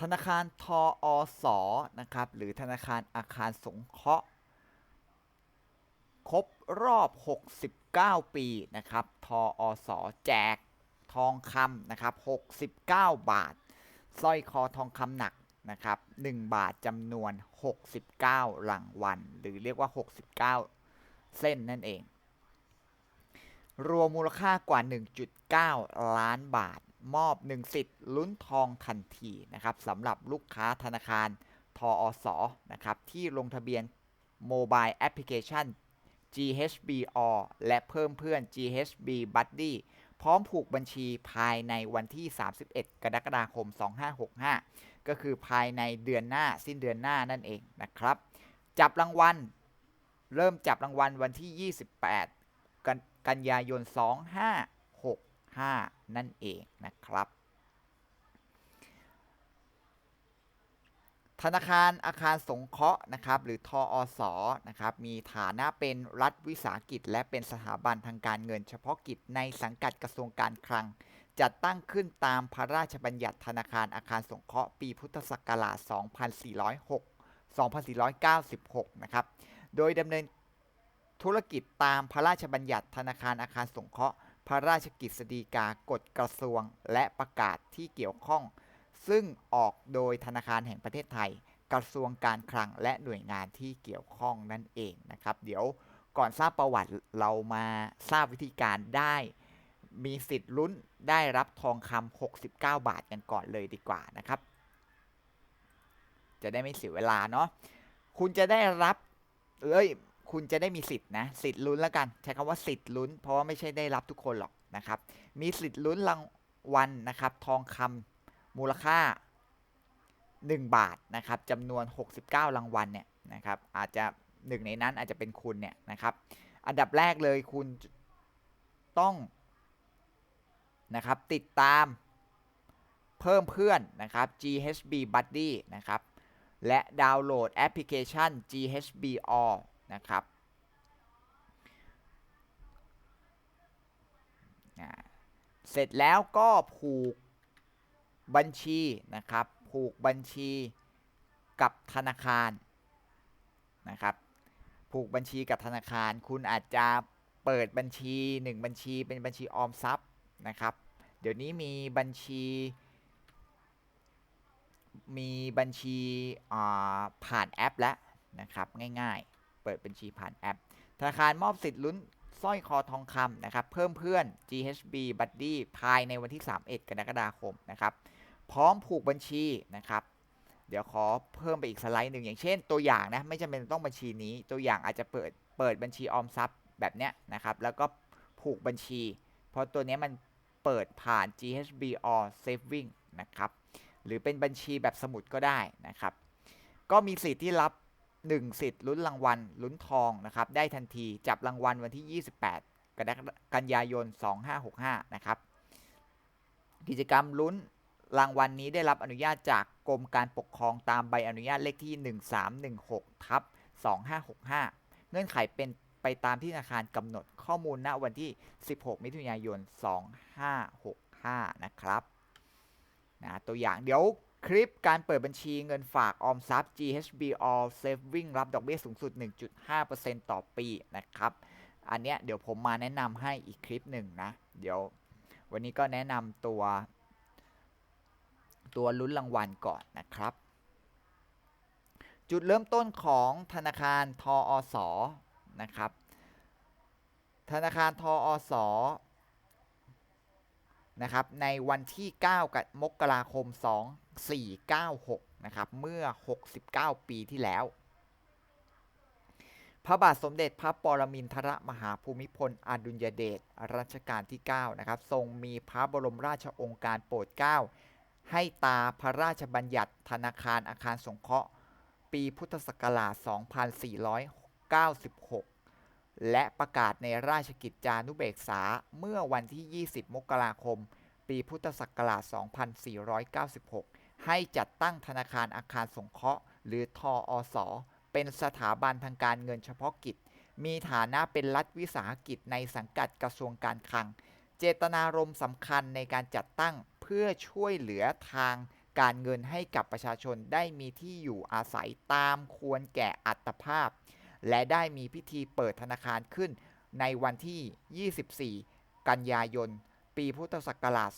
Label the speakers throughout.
Speaker 1: ธนาคารทออสอนะครับ หรือธนาคารอาคารสงเคราะห์ ครบรอบ 69 ปีนะครับ ทออสอแจกทองคำนะครับ 69 บาท สร้อยคอทองคำหนักนะครับ 1 บาทจำนวน 69 รางวัล หรือเรียกว่า 69 เส้นนั่นเอง รวมมูลค่ากว่า 1.9 ล้านบาท มอบ 1 สิทธิ์ลุ้นทองทันทีนะครับสำหรับลูกค้าธนาคารทออสอนะครับที่ลงทะเบียนโมบายแอปพลิเคชัน GHB All และเพิ่มเพื่อน GHB Buddy พร้อมผูกบัญชีภายในวันที่ 31 กรกฎาคม 2565 ก็คือภายในเดือนหน้าสิ้นเดือนหน้านั่นเองนะครับ จับรางวัล เริ่มจับรางวัลวันที่ 28 กันยายน 2565 นั่นเองนะครับ ธนาคารอาคารสงเคราะห์นะครับหรือทออสอนะครับมีฐานะเป็นรัฐวิสาหกิจ และเป็นสถาบันทางการเงิน เฉพาะกิจในสังกัดกระทรวงการคลังจัดตั้งขึ้นตามพระราชบัญญัติธนาคารอาคารสงเคราะห์ปีพุทธศักราช 2406 2496 นะครับ โดยดำเนินธุรกิจตามพระราชบัญญัติธนาคารอาคารสงเคราะห์ พระราชกฤษฎีกากฎกระทรวง และประกาศที่เกี่ยวข้อง ซึ่งออกโดยธนาคารแห่งประเทศไทย กระทรวงการคลังและหน่วยงานที่เกี่ยวข้องนั่นเองนะครับ เดี๋ยวก่อนทราบประวัติเรามาทราบวิธีการได้ มีสิทธิ์ลุ้นได้รับทองคำ69 บาทกันก่อนเลยดีกว่านะครับ จะได้ไม่เสียเวลาเนาะคุณจะได้รับเอ้ย คุณจะได้มีสิทธิ์นะสิทธิ์ลุ้นแล้วกัน ใช้คำว่าสิทธิ์ลุ้น เพราะว่าไม่ใช่ได้รับทุกคนหรอกนะครับ มีสิทธิ์ลุ้นรางวัลนะครับทองคำมูลค่า 1 บาทนะครับจำนวน 69 รางวัลเนี่ยนะครับอาจจะหนึ่งในนั้นอาจจะเป็นคุณเนี่ยนะครับ อันดับแรกเลยคุณต้องนะครับติดตามเพิ่มเพื่อนนะครับ GHB Buddy นะครับ และดาวน์โหลดแอปพลิเคชัน GHB All นะครับเสร็จแล้วก็ผูกบัญชีนะครับ ผูกบัญชีกับธนาคารนะครับ ผูกบัญชีกับธนาคาร คุณอาจจะเปิดบัญชี 1 บัญชีเป็นบัญชีออมทรัพย์นะครับ เดี๋ยวนี้มีบัญชี มีบัญชีผ่านแอปแล้วนะครับง่ายๆ ปิดบัญชีผ่านแอป ธนาคารมอบสิทธิ์ลุ้นสร้อยคอทองคำนะครับ เพิ่มเพื่อน GHB Buddy ภายในวันที่ 31 กรกฎาคมนะครับ พร้อมผูกบัญชีนะครับ เดี๋ยวขอเพิ่มไปอีกสไลด์หนึ่งอย่างเช่น ตัวอย่างนะ ไม่จำเป็นต้องบัญชีนี้ ตัวอย่างอาจจะเปิดเปิดบัญชีออมทรัพย์แบบเนี้ยนะครับ แล้วก็ผูกบัญชี เพราะตัวนี้มันเปิดผ่าน GHB or Saving นะครับ หรือเป็นบัญชีแบบสมุดก็ได้นะครับ ก็มีสิทธิ์ที่รับ 1 สิทธิ์ลุ้นรางวัลลุ้นทองนะครับได้ทันทีจับรางวัลวันที่ 28 กันยายน 2565 นะครับ กิจกรรมลุ้นรางวัลนนี้ได้รับอนุญาตจากกรมการปกครองตามใบอนุญาตเลขที่ 1316ทับ2565 เงื่อนไขเป็นไปตามที่ธนาคารกำหนดข้อมูลณวันที่ 16 มิถุนายน 2565 นะครับนะตัวอย่างเดี๋ยว คลิปการเปิดบัญชีเงินฝากออมทรัพย์ GHB All Saving รับดอกเบี้ยสูงสุด 1.5%ต่อปีนะครับ อันเนี้ยเดี๋ยวผมมาแนะนำให้อีกคลิปหนึ่งนะ เดี๋ยววันนี้ก็แนะนำตัว ตัวลุ้นรางวัลก่อนนะครับ จุดเริ่มต้นของธนาคารทออสอนะครับ ธนาคารทออสอนะครับในวันที่9กมกราคม 496 นะครับ เมื่อ 69 ปีที่แล้ว พระบาทสมเด็จพระปรมินทรมหาภูมิพล อดุลยเดชรัชกาลที่ 9 นะครับ ทรงมีพระบรมราชองค์การโปรดเกล้า ให้ตาพระราชบัญญัติธนาคารอาคารสงเคราะห์ ปีพุทธศักราช 2496และประกาศในราชกิจจานุเบกษาเมื่อวันที่ 20 มกราคม ปีพุทธศักราช 2496 ให้จัดตั้งธนาคารอาคารสงเคราะห์ หรือทออสอเป็นสถาบันทางการเงินเฉพาะกิจ มีฐานะเป็นรัฐวิสาหกิจในสังกัดกระทรวงการคลัง เจตนารมณ์สำคัญในการจัดตั้งเพื่อช่วยเหลือทางการเงินให้กับประชาชนได้มีที่อยู่อาศัยตามควรแก่อัตภาพ และได้มีพิธีเปิดธนาคารขึ้นในวันที่ 24 กันยายน ปีพุทธศักราช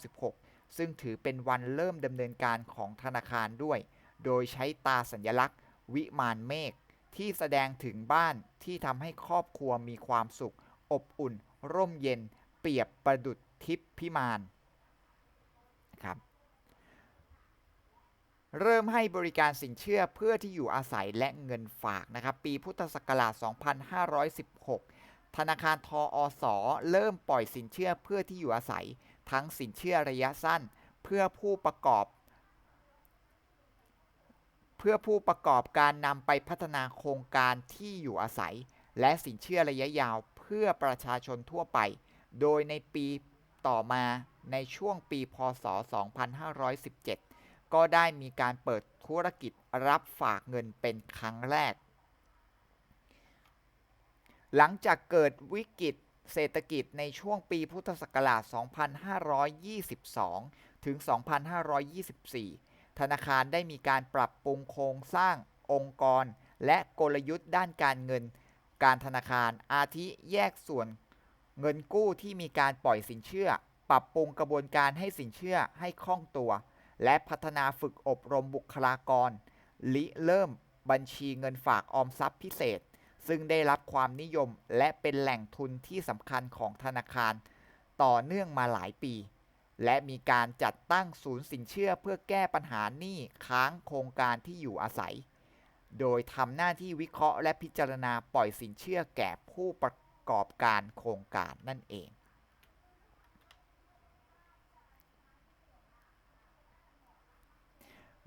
Speaker 1: 2496 ซึ่งถือเป็นวันเริ่มดำเนินการของธนาคารด้วย โดยใช้ตาสัญลักษณ์ วิมานเมฆที่แสดงถึงบ้านที่ทำให้ครอบครัวมีความสุข อบอุ่น ร่มเย็น เปรียบประดุจทิพย์พิมานครับเริ่มให้บริการสินเชื่อเพื่อที่อยู่อาศัยและเงินฝากนะครับ ปีพุทธศักราช 2516 ธนาคารทออสเริ่มปล่อยสินเชื่อเพื่อที่อยู่อาศัยทั้งสินเชื่อระยะสั้น เพื่อผู้ประกอบ เพื่อผู้ประกอบการนำไปพัฒนาโครงการที่อยู่อาศัย และสินเชื่อระยะยาวเพื่อประชาชนทั่วไป โดยในปีต่อมาในช่วงปี พศ 2517 ก็ได้มีการเปิดธุรกิจรับฝากเงินเป็นครั้งแรก หลังจากเกิดวิกฤต เศรษฐกิจในช่วงปีพุทธศักราช 2522 ถึง 2524 ธนาคารได้มีการปรับปรุงโครงสร้างองค์กร และกลยุทธ์ด้านการเงิน การธนาคารอาทิแยกส่วน เงินกู้ที่มีการปล่อยสินเชื่อ ปรับปรุงกระบวนการให้สินเชื่อให้คล่องตัว และพัฒนาฝึกอบรมบุคลากรลิเริ่มบัญชีเงินฝากออมทรัพย์พิเศษ ซึ่งได้รับความนิยมและเป็นแหล่งทุนที่สำคัญของธนาคาร ต่อเนื่องมาหลายปี และมีการจัดตั้งศูนย์สินเชื่อเพื่อแก้ปัญหาหนี้ค้างโครงการที่อยู่อาศัย โดยทำหน้าที่วิเคราะห์และพิจารณาปล่อยสินเชื่อแก่ผู้ประกอบการโครงการนั่นเอง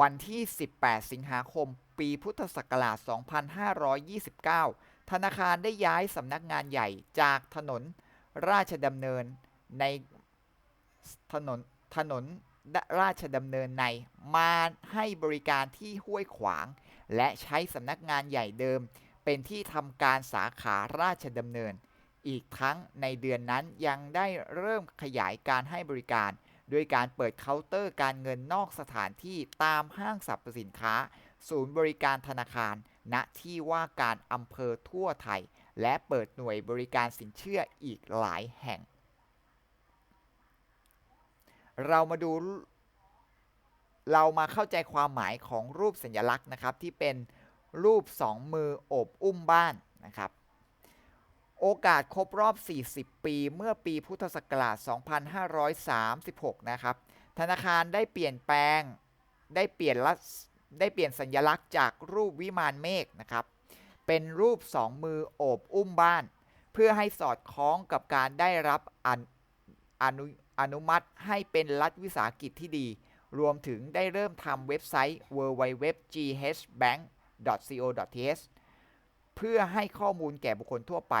Speaker 1: วันที่ 18 สิงหาคม ปีพุทธศักราช 2529 ธนาคารได้ย้ายสำนักงานใหญ่จากถนนราชดำเนินในถนนถนนราชดำเนินในมาให้บริการที่ห้วยขวาง และใช้สำนักงานใหญ่เดิม เป็นที่ทำการสาขาราชดำเนิน อีกทั้งในเดือนนั้นยังได้เริ่มขยายการให้บริการ ด้วยการเปิดเคาน์เตอร์การเงินนอกสถานที่ตามห้างสรรพสินค้า ศูนย์บริการธนาคาร ณ ที่ว่าการอำเภอทั่วไทย และเปิดหน่วยบริการสินเชื่ออีกหลายแห่ง เรามาดู เรามาเข้าใจความหมายของรูปสัญลักษณ์นะครับ ที่เป็นรูป2มือโอบอุ้มบ้านนะครับ โอกาสครบรอบ 40 ปีเมื่อปีพุทธศักราช 2536 นะครับ ธนาคารได้เปลี่ยนแปลง ได้เปลี่ยนลักษ ได้เปลี่ยนสัญลักษณ์จากรูปวิมานเมฆนะครับ เป็นรูป2มือโอบอุ้มบ้าน เพื่อให้สอดคล้องกับการได้รับอนุอนุอนุมัติให้เป็นรัฐวิสาหกิจที่ดี รวมถึงได้เริ่มทำเว็บไซต์ www.ghbank.co.th เพื่อให้ข้อมูลแก่บุคคลทั่วไป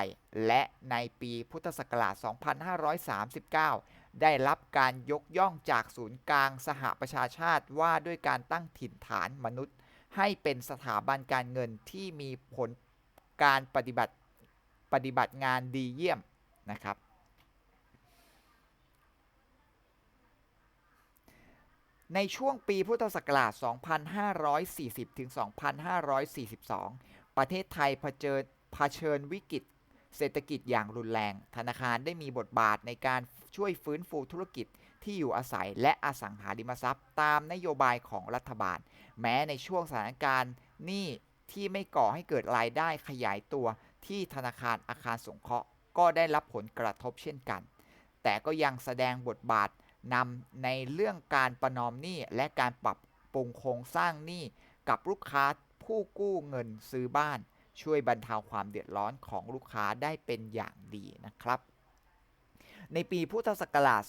Speaker 1: และในปีพุทธศักราช 2539 ได้รับการยกย่องจากศูนย์กลางสหประชาชาติว่าด้วยการตั้งถิ่นฐานมนุษย์ ให้เป็นสถาบันการเงินที่มีผลการปฏิบัติปฏิบัติงานดีเยี่ยมนะครับในช่วงปีพุทธศักราช 2540 ถึง 2542 ประเทศไทยเผชิญเผชิญวิกฤต เศรษฐกิจอย่างรุนแรง ธนาคารได้มีบทบาทในการช่วยฟื้นฟูธุรกิจที่อยู่อาศัยและอสังหาริมทรัพย์ ตามนโยบายของรัฐบาล แม้ในช่วงสถานการณ์หนี้ที่ไม่ก่อให้เกิดรายได้ขยายตัวที่ธนาคารอาคารสงเคราะห์ ก็ได้รับผลกระทบเช่นกัน แต่ก็ยังแสดงบทบาทนำในเรื่องการประนอมหนี้และการปรับปรุงโครงสร้างหนี้กับลูกค้าผู้กู้เงินซื้อบ้าน ช่วยบรรเทาความเดือดร้อนของลูกค้าได้เป็นอย่างดีนะครับ ในปีพุทธศักราช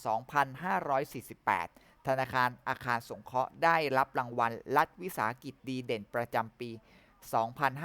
Speaker 1: 2548 ธนาคารอาคารสงเคราะห์ได้รับรางวัลรัฐวิสาหกิจดีเด่นประจำปี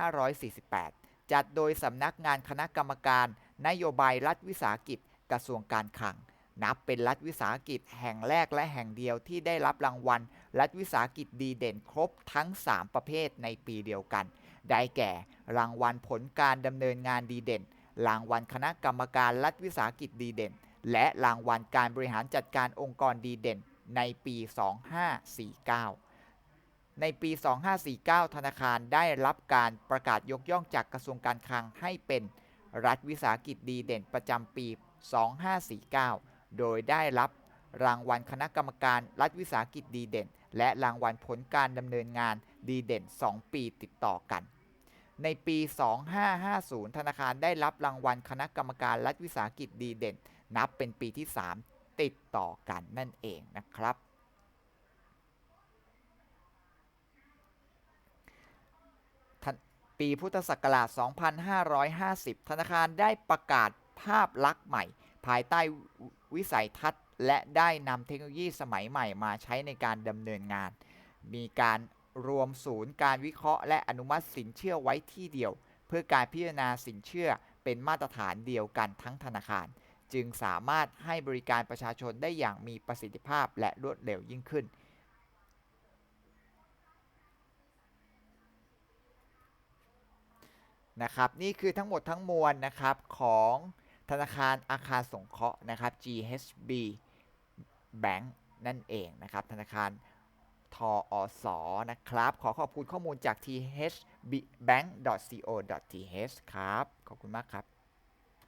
Speaker 1: 2548 จัดโดยสำนักงานคณะกรรมการ นโยบายรัฐวิสาหกิจกระทรวงการคลัง นับเป็นรัฐวิสาหกิจแห่งแรกและแห่งเดียวที่ได้รับรางวัลรัฐวิสาหกิจดีเด่นครบทั้ง 3 ประเภทในปีเดียวกัน ได้แก่ รางวัลผลการดำเนินงานดีเด่น รางวัลคณะกรรมการรัฐวิสาหกิจดีเด่น และรางวัลการบริหารจัดการองค์กรดีเด่น ในปี 2549 ในปี 2549 ธนาคารได้รับการประกาศยกย่องจากกระทรวงการคลังให้เป็นรัฐวิสาหกิจดีเด่นประจำปี 2549 โดยได้รับรางวัลคณะกรรมการรัฐวิสาหกิจดีเด่น และรางวัลผลการดำเนินงาน ดีเด่น 2 ปีติดต่อกัน ในปี 2550 ธนาคารได้รับรางวัลคณะกรรมการรัฐวิสาหกิจดีเด่น นับเป็นปีที่ 3 ติดต่อกันนั่นเองนะครับ ปีพุทธศักราช 2550 ธนาคารได้ประกาศภาพลักษณ์ใหม่ ภายใต้วิสัยทัศน์ และได้นำเทคโนโลยีสมัยใหม่มาใช้ในการดำเนินงาน มีการ รวมศูนย์การวิเคราะห์และอนุมัติสินเชื่อไว้ที่เดียว เพื่อการพิจารณาสินเชื่อเป็นมาตรฐานเดียวกันทั้งธนาคาร จึงสามารถให้บริการประชาชนได้อย่างมีประสิทธิภาพและรวดเร็วยิ่งขึ้น นะครับ นี่คือทั้งหมดทั้งมวลนะครับของธนาคารอาคารสงเคราะห์นะครับ GHB Bank นั่นเองนะครับธนาคาร ทออสนะครับ ขอขอบคุณข้อมูลจาก thbbank.co.th ครับ ขอบคุณมากครับ